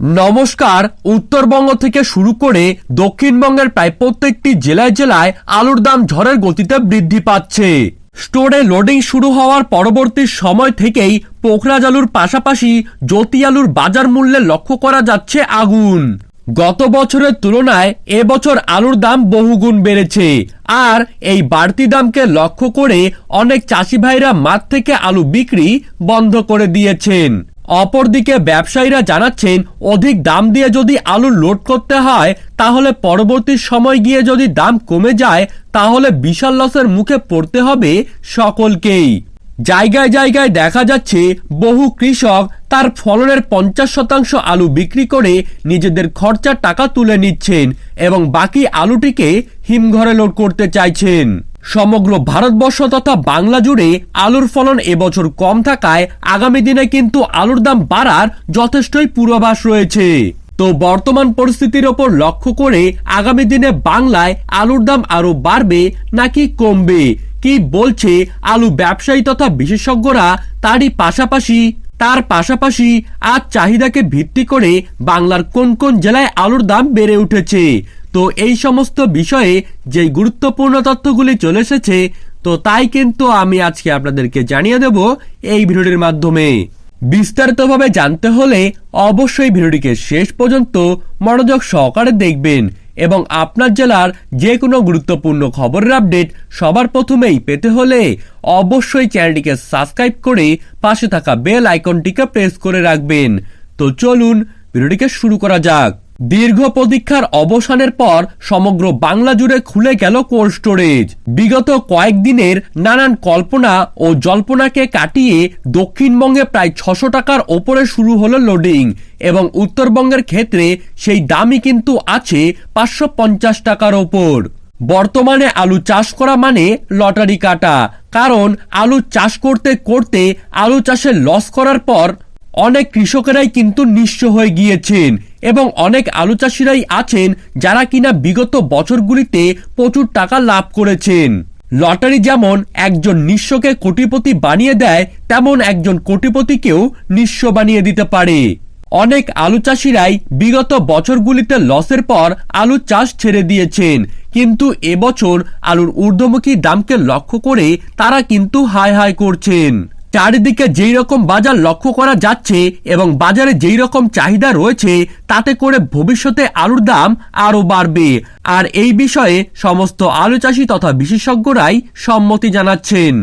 নমস্কার, উত্তরবঙ্গ থেকে শুরু করে দক্ষিণবঙ্গের প্রায় প্রত্যেকটি জেলায় জেলায় আলুর দাম ঝড়ের গতিতে বৃদ্ধি পাচ্ছে। স্টোরে লোডিং শুরু হওয়ার পরবর্তী সময় থেকেই পোখরাজ আলুর পাশাপাশি জ্যোতি আলুর বাজার মূল্যে লক্ষ্য করা যাচ্ছে আগুন। গত বছরের তুলনায় এবছর আলুর দাম বহুগুণ বেড়েছে। আর এই বাড়তি দামকে লক্ষ্য করে অনেক চাষি ভাইরা মাঠ থেকে আলু বিক্রি বন্ধ করে দিয়েছেন। অপরদিকে ব্যবসায়ীরা জানাচ্ছেন, অধিক দাম দিয়ে যদি আলু লোড করতে হয়, তাহলে পরবর্তী সময় গিয়ে যদি দাম কমে যায়, তাহলে বিশাল লসের মুখে পড়তে হবে সকলকেই। জায়গায় জায়গায় দেখা যাচ্ছে, বহু কৃষক তার ফলনের পঞ্চাশ শতাংশ আলু বিক্রি করে নিজেদের খরচার টাকা তুলে নিচ্ছেন এবং বাকি আলুটিকে হিমঘরে লোড করতে চাইছেন। সমগ্র ভারতবর্ষ তথা বাংলা জুড়ে আলুর ফলন এবছর কম থাকায় আগামী দিনে কিন্তু আলুর দাম বাড়ার যথেষ্টই পূর্বাভাস রয়েছে। তো বর্তমান পরিস্থিতির ওপর লক্ষ্য করে আগামী দিনে বাংলায় আলুর দাম আরও বাড়বে নাকি কমবে? কি বলছে আলু ব্যবসায়ী তথা বিশেষজ্ঞরা? তারই পাশাপাশি তার পাশাপাশি আজ চাহিদাকে ভিত্তি করে বাংলার কোন কোন জেলায় আলুর দাম বেড়ে উঠেছে? তো এই সমস্ত বিষয়ে যে গুরুত্বপূর্ণ তথ্যগুলি চলে এসেছে, তো তাই কিন্তু আমি আজকে আপনাদেরকে জানিয়ে দেব এই ভিডিওটির মাধ্যমে। বিস্তারিতভাবে জানতে হলে অবশ্যই ভিডিওটিকে শেষ পর্যন্ত মনোযোগ সহকারে দেখবেন। এবং আপনার জেলার যে কোনো গুরুত্বপূর্ণ খবরের আপডেট সবার প্রথমেই পেতে হলে অবশ্যই চ্যানেলটিকে সাবস্ক্রাইব করে পাশে থাকা বেল আইকনটিকে প্রেস করে রাখবেন। তো চলুন, ভিডিওটিকে শুরু করা যাক। দীর্ঘ প্রতীক্ষার অবসানের পর সমগ্র বাংলা জুড়ে খুলে গেল কোল্ড স্টোরেজ। বিগত কয়েকদিনের নানান কল্পনা ও জল্পনাকে কাটিয়ে দক্ষিণবঙ্গে প্রায় ছশো টাকার ওপরে শুরু হলো লোডিং এবং উত্তরবঙ্গের ক্ষেত্রে সেই দামই কিন্তু আছে পাঁচশো পঞ্চাশ টাকার ওপর। বর্তমানে আলু চাষ করা মানে লটারি কাটা, কারণ আলু চাষ করতে করতে আলু চাষে লস করার পর অনেক কৃষকেরাই কিন্তু নিঃস্ব হয়ে গিয়েছেন। এবং অনেক আলু চাষিরাই আছেন যারা কিনা বিগত বছরগুলিতে প্রচুর টাকা লাভ করেছেন। লটারি যেমন একজন নিঃস্বকে কোটিপতি বানিয়ে দেয়, তেমন একজন কোটিপতিকেও নিঃস্ব বানিয়ে দিতে পারে। অনেক আলু চাষিরাই বিগত বছরগুলিতে লসের পর আলু চাষ ছেড়ে দিয়েছেন, কিন্তু এবছর আলুর ঊর্ধ্বমুখী দামকে লক্ষ্য করে তারা কিন্তু হায় হায় করছেন। চারিদিকে যেই রকম বাজার লক্ষ্য করা যাচ্ছে এবং বাজারে যেই রকম চাহিদা রয়েছে, তাতে করে ভবিষ্যতে আলুর দাম আরও বাড়বে। আর এই বিষয়ে সমস্ত আলু চাষি তথা বিশেষজ্ঞরাই সম্মতি জানাচ্ছেন।